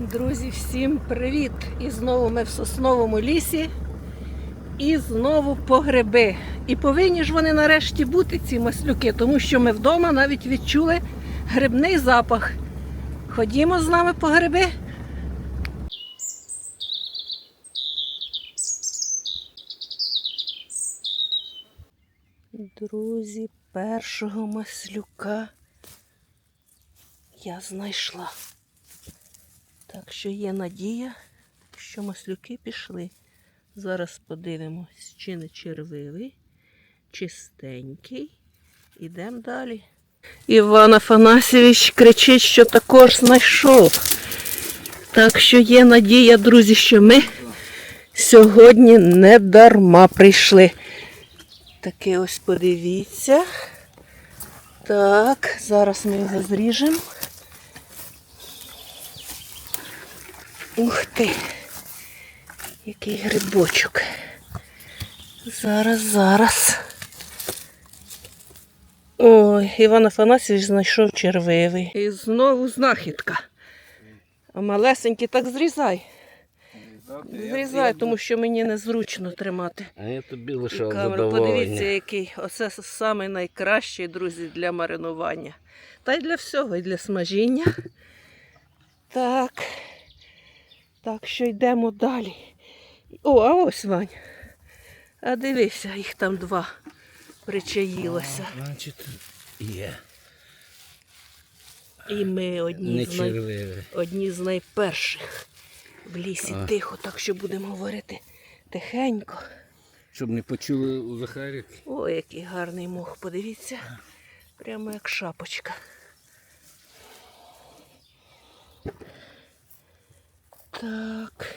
Друзі, всім привіт! І знову ми в сосновому лісі. І знову по гриби. І повинні ж вони нарешті бути, ці маслюки, тому що ми вдома навіть відчули грибний запах. Ходімо з нами по гриби. Друзі, першого маслюка я знайшла. Так що є надія, що маслюки пішли. Зараз подивимось, чи не червивий, чистенький. Ідемо далі. Іван Афанасьович кричить, що також знайшов. Так що є надія, друзі, що ми сьогодні не дарма прийшли. Таке ось подивіться. Так, зараз ми його зріжемо. Ух ти! Який грибочок. Зараз, зараз. Ой, Іван Афанасьович знайшов червивий. І знову знахідка. А малесенький так зрізай. Зрізай, тому що мені незручно тримати. А я тобі І лишав камеру. Подивіться, який. Оце самий найкращий, друзі, для маринування. Та й для всього, і для смажіння. Так. Так що йдемо далі. О, а ось Вань. А дивися, їх там два причаїлося. Значить, є. І ми одні з, най... одні з найперших в лісі А. тихо, так що будемо говорити тихенько. Щоб не почули у Захарівки. О, який гарний мох, подивіться. Прямо як шапочка. Так.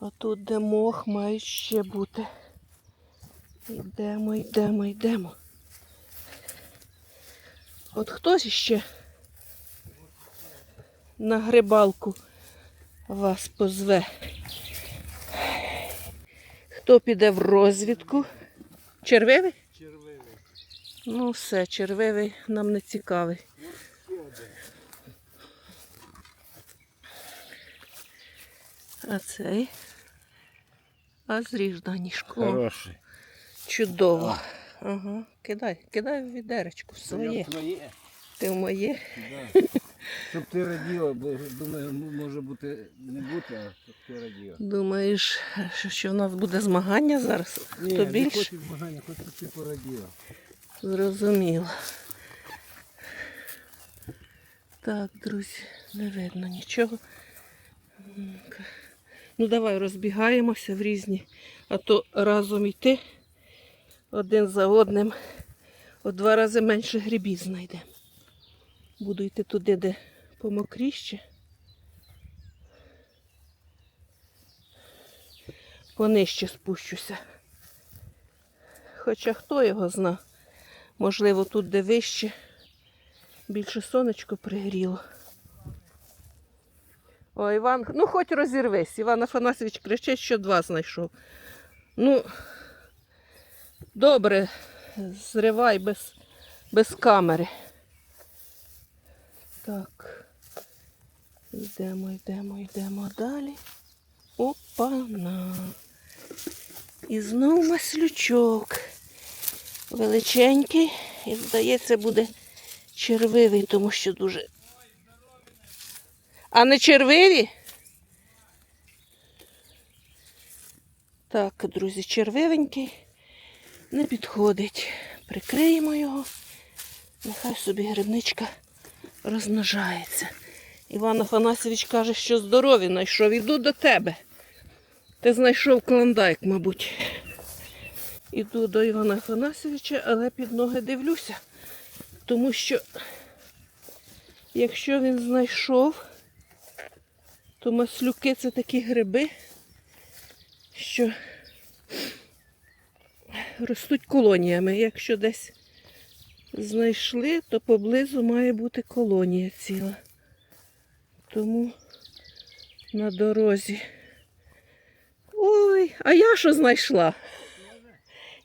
А тут, де мох, мають ще бути. Йдемо, йдемо, йдемо. От хтось ще на грибалку вас позве. Хто піде в розвідку? Червивий? Червивий. Ну все, червивий нам не цікавий. А цей? А зріж Данішко. Хороший. Чудово. Ага. Кидай, кидай в відеречку в своє. Ти в моє. Да. Щоб ти раділа, бо думаю, може бути не бути, а щоб ти раділа. Думаєш, що, що в нас буде змагання зараз? Хто не більше? хочу змагання, хочу, щоб ти пораділа. Зрозуміло. Так, друзі, не видно нічого. Ну, давай розбігаємося в різні, а то разом йти один за одним. О два рази менше грибів знайдемо. Буду йти туди, де помокріще. Понижче спущуся. Хоча хто його зна. Можливо, тут, де вище, більше сонечко пригріло. О, Іван, ну хоч розірвись. Іван Афанасьович кричить, що два знайшов. Ну, добре, зривай без, без камери. Так. Йдемо, йдемо, йдемо далі. Опа-на. І знов маслючок. Величенький. І, здається, буде червивий, тому що дуже. А не червиві? Так, друзі, червивенький не підходить. Прикриємо його. Нехай собі грибничка розмножається. Іван Афанасьович каже, що здорові знайшов. Іду до тебе. Ти знайшов клондайк, мабуть. Іду до Івана Афанасьовича, але під ноги дивлюся. Тому що, якщо він знайшов, то маслюки це такі гриби, що ростуть колоніями. Якщо десь знайшли, то поблизу має бути колонія ціла. Тому на дорозі. Ой, а я що знайшла?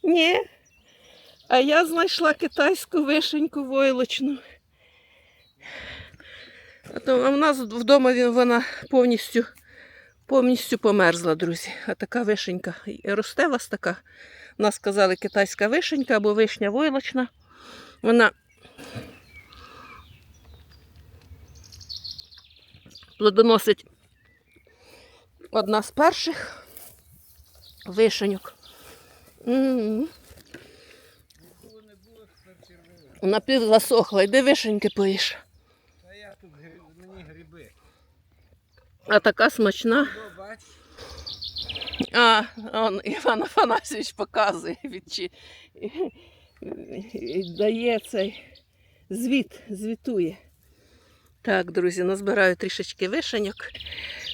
Ні. А я знайшла китайську вишеньку войлочну. А то а в нас вдома він, вона повністю, повністю померзла, друзі. А така вишенька. Росте у вас така. У нас казали китайська вишенька або вишня войлочна. Вона плодоносить одна з перших вишеньок. М. Напів засохла, йди вишеньки поїш. А я тут гри- мені гриби. А така смачна. А, он Іван Афанасьович показує, відчі... і дає цей звіт, звітує. Так, друзі, назбираю трішечки вишеньок.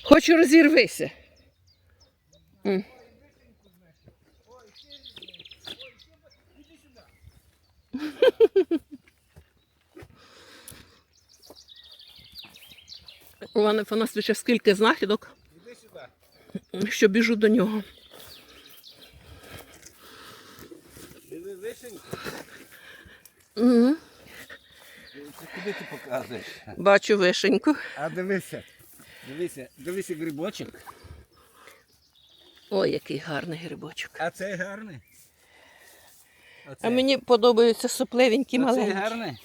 Хочу розірвися. М. Іван Афанасьовича скільки знахідок, що біжу до нього. Вишеньку. Куди ти показуєш? Бачу вишеньку. А дивися. Дивися, дивися грибочок. Ой, який гарний грибочок. А цей гарний. Оце. А мені подобаються сопливенькі маленькі. гарний.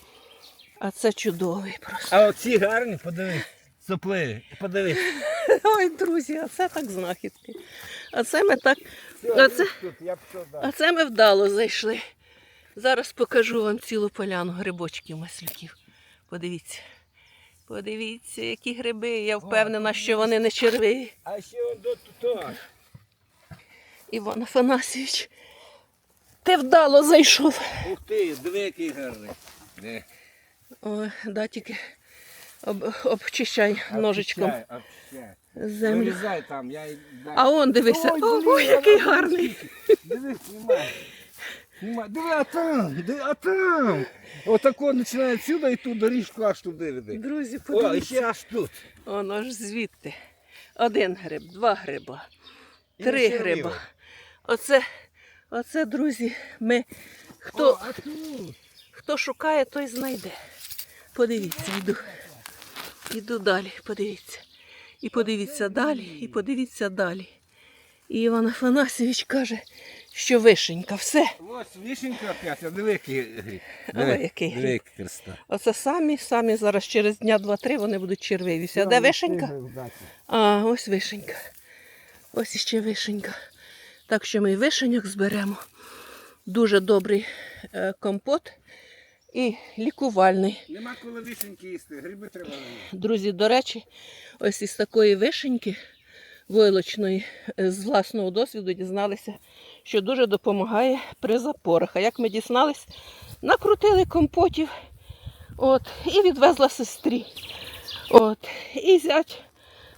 А це чудовий просто. А оці гарні, подивись. Сопливі. Подивись. Ой, друзі, а це так знахідки. А це ми так. Все, Оце, тут, я а це ми вдало зайшли. Зараз покажу вам цілу поляну грибочків маслюків. Подивіться. Подивіться, які гриби. Я впевнена, що вони не червиві. А ще он до тут. Іван Афанасьович, ти вдало зайшов. Ух ти, диви, який гарний. Ой, да, тільки об, обчищай ножичком Обчищай, землю. Вирізай там, я й дам. А он дивися, Ой, ой, блін, який вона гарний. Диви, знімай. Знімай. Диви, а там, диви, а там. Отако починає сюди і ту доріжку аж туди веде. Друзі, О, і подивіться. ще аж тут. Воно ж звідти. Один гриб, два гриба, І три ще гриба. вліво. Оце, оце, друзі, ми. О, Хто, а тут. хто шукає, той знайде. Подивіться, йду. Іду далі, подивіться. І подивіться далі, і подивіться далі. І Іван Афанасьович каже, що вишенька, все. Ось вишенька опять, а. Ой, який диви, гриб. Оце самі, самі зараз через дня два-три вони будуть червиві. А де вишенька? А, ось вишенька. Ось іще вишенька. Так що ми вишеньок зберемо. Дуже добрий е, компот і лікувальний. Нема коли вишеньки їсти, гриби треба. Друзі, до речі, ось із такої вишеньки войлочної е, з власного досвіду дізналися, що дуже допомагає при запорах. А як ми дізнались, накрутили компотів от, і відвезла сестрі. От, і зять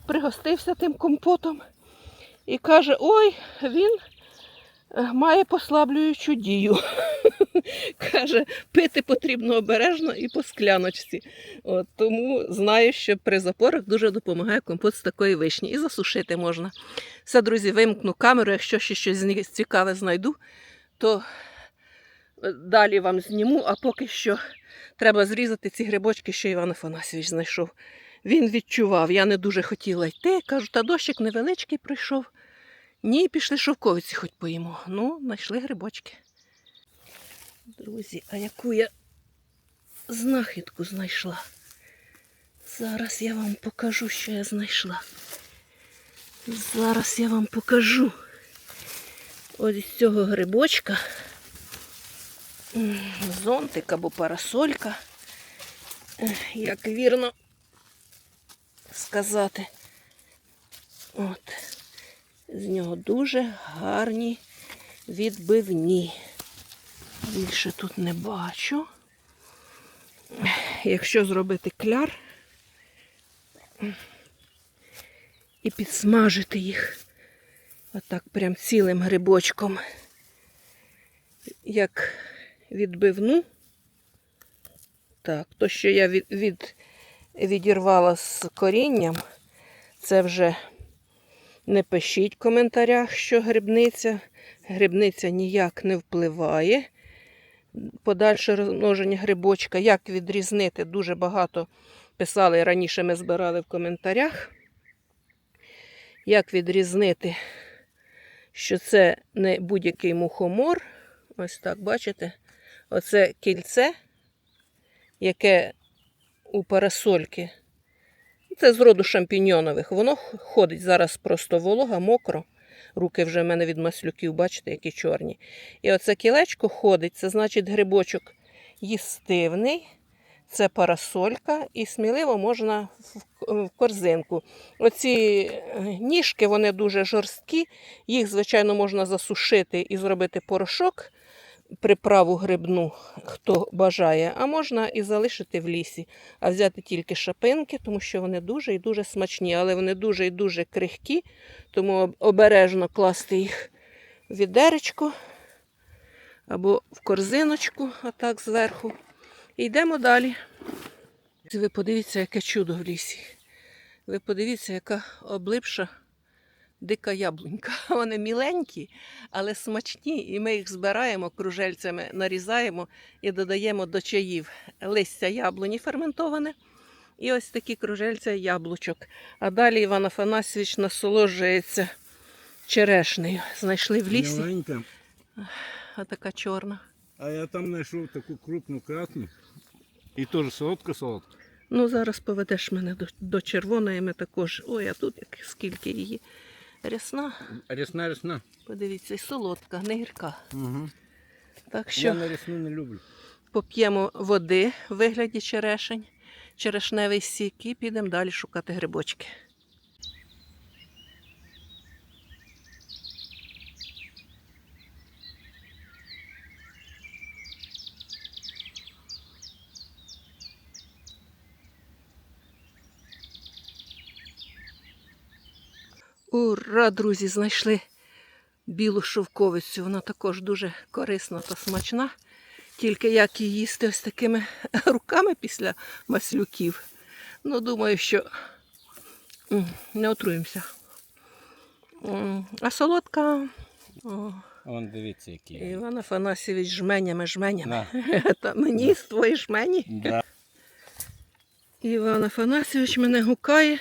пригостився тим компотом і каже: ой, він е, має послаблюючу дію. Каже, пити потрібно обережно і по скляночці. От, тому знаю, що при запорах дуже допомагає компот з такої вишні. І засушити можна. Все, друзі, вимкну камеру. Якщо ще щось цікаве знайду, то е, далі вам зніму, а поки що треба зрізати ці грибочки, що Іван Афанасьович знайшов. Він відчував, я не дуже хотіла йти. Кажу, та дощик невеличкий прийшов. Ні, пішли шовковиці хоч поїмо. Ну, знайшли грибочки. Друзі, а яку я знахідку знайшла? Зараз я вам покажу, що я знайшла. Зараз я вам покажу. Ось з цього грибочка. Зонтик або парасолька. Е, Як вірно сказати. От. З нього дуже гарні відбивні. Більше тут не бачу. Якщо зробити кляр і підсмажити їх отак прям цілим грибочком, як відбивну. Так, то, що я від, від, відірвала з корінням, це вже не пишіть в коментарях, що грибниця. Грибниця ніяк не впливає. Подальше розмноження грибочка, як відрізнити дуже багато писали раніше, ми збирали в коментарях, як відрізнити, що це не будь-який мухомор. Ось так, бачите? Оце кільце, яке у парасольки. Це з роду шампіньонових. Воно ходить зараз просто волога, мокро. Руки вже в мене від маслюків, бачите, які чорні. І оце кілечко ходить, це значить грибочок їстивний, це парасолька, і сміливо можна в- корзинку. Оці е, ніжки, вони дуже жорсткі, їх, звичайно, можна засушити і зробити порошок, приправу грибну, хто бажає, а можна і залишити в лісі, а взяти тільки шапинки, тому що вони дуже і дуже смачні, але вони дуже і дуже крихкі, тому обережно класти їх в відеречко або в корзиночку, отак зверху. І йдемо далі. Ви подивіться, яке чудо в лісі. Ви подивіться, яка облипша дика яблунька. Вони міленькі, але смачні, і ми їх збираємо кружельцями, нарізаємо і додаємо до чаїв листя яблуні ферментоване. І ось такі кружельця яблучок. А далі Іван Афанасьович насолоджується черешнею. Знайшли в лісі, Маленька. а така чорна. А я там знайшов таку крупну красну. І теж солодка-солодка. Ну, зараз поведеш мене до, до червоної, ми також. Ой, а тут як, скільки її. Рясна, Рясна, рясна. подивіться, і солодка, не гірка. Угу. Так Я на рясну не люблю. поп'ємо води в вигляді черешень, черешневий сік і підемо далі шукати грибочки. Ура, друзі, знайшли білу шовковицю. Вона також дуже корисна та смачна. Тільки як її їсти ось такими руками після маслюків. Ну, думаю, що не отруємося. А солодка. О, Вон дивіться, які. Іван Афанасьович жменями, жменями. Та мені з твої жмені. Да. Іван Афанасьович мене гукає.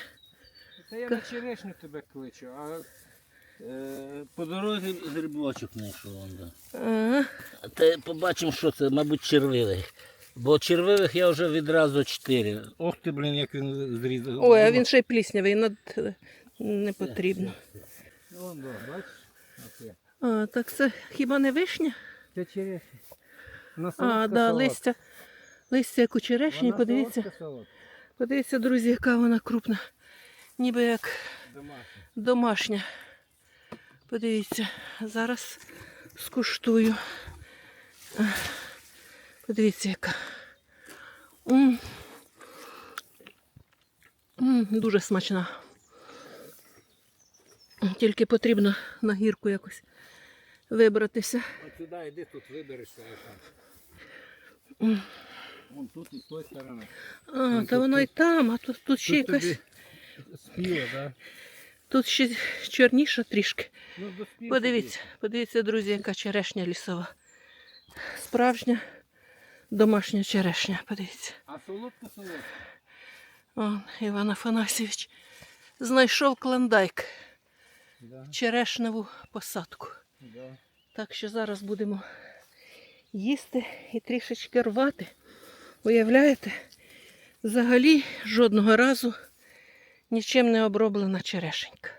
Це я на черешню тебе кличу, а Е, По дорозі грибочок знайшов. он, Да. А, А Та побачимо, що це, мабуть, червивих. Бо червивих я вже відразу чотири. ох ти, блін, як він зрізав. Ой, а він ще й пліснявий, над... не потрібно. Вон, да, бачиш? Оце. А, так це хіба не вишня? Це черешня. На А, да, листя. Листя як у черешні, подивіться. Подивіться, друзі, яка вона крупна. Ніби як Домашня. Подивіться, зараз скуштую. Подивіться, яка. М. М, Дуже смачна. Тільки потрібно на гірку якось вибратися. От сюди йди, тут вибереш себе там. М. Вон тут і з тої сторони. А, та воно і там, а тут, тут ще Тут якась. Спіло, да? Тут ще чорніша трішки. Ну, Подивіться, подивіться, друзі, яка черешня лісова. Справжня домашня черешня. Подивіться. А солодка солодка. О, Іван Афанасьович знайшов клондайк, Да, черешневу посадку. да. Так що зараз будемо їсти і трішечки рвати. Уявляєте? Взагалі жодного разу нічим не оброблена черешенька.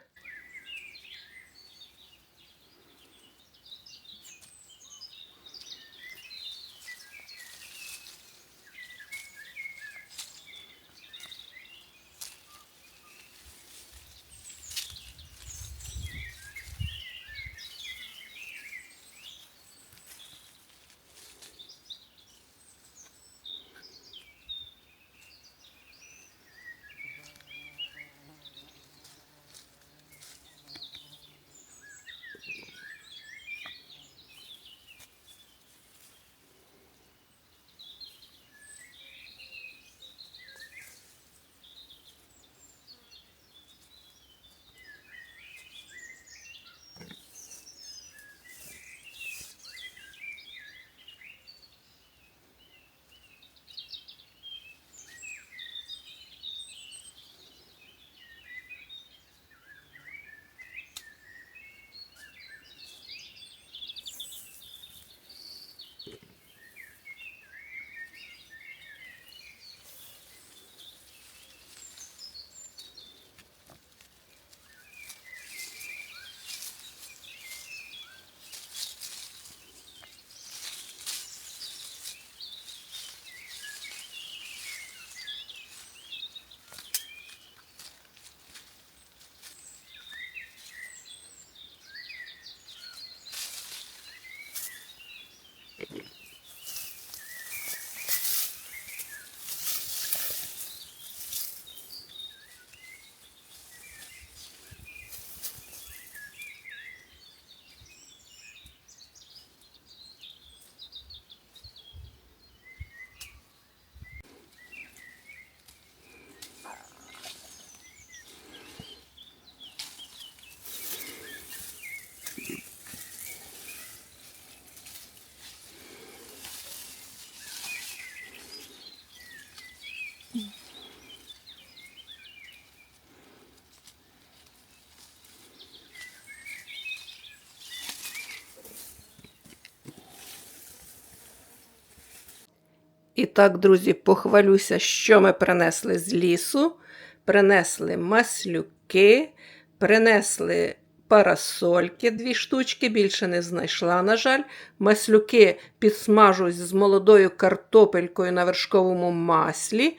І так, друзі, похвалюся, що ми принесли з лісу. Принесли маслюки, принесли парасольки, дві штучки, більше не знайшла, на жаль. Маслюки підсмажусь з молодою картопелькою на вершковому маслі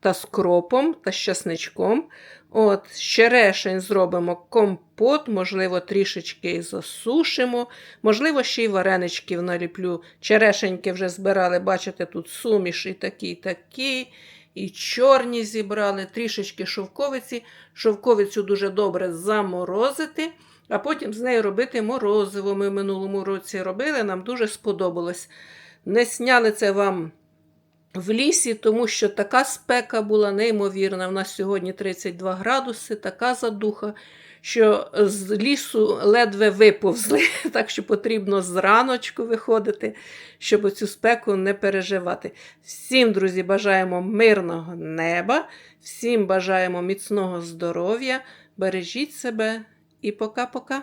та з кропом та з. От, з черешень зробимо компот, можливо, трішечки засушимо. Можливо, ще й вареничків наліплю. Черешеньки вже збирали, бачите, тут суміш і такі, і такі. І чорні зібрали, трішечки шовковиці. Шовковицю дуже добре заморозити, а потім з нею робити морозиво. Ми в минулому році робили, нам дуже сподобалось. Не сняли це вам в лісі, тому що така спека була неймовірна. У нас сьогодні 32 градуси, така задуха, що з лісу ледве виповзли. Так що потрібно зраночку виходити, щоб цю спеку не переживати. Всім, друзі, бажаємо мирного неба, всім бажаємо міцного здоров'я. Бережіть себе і пока-пока.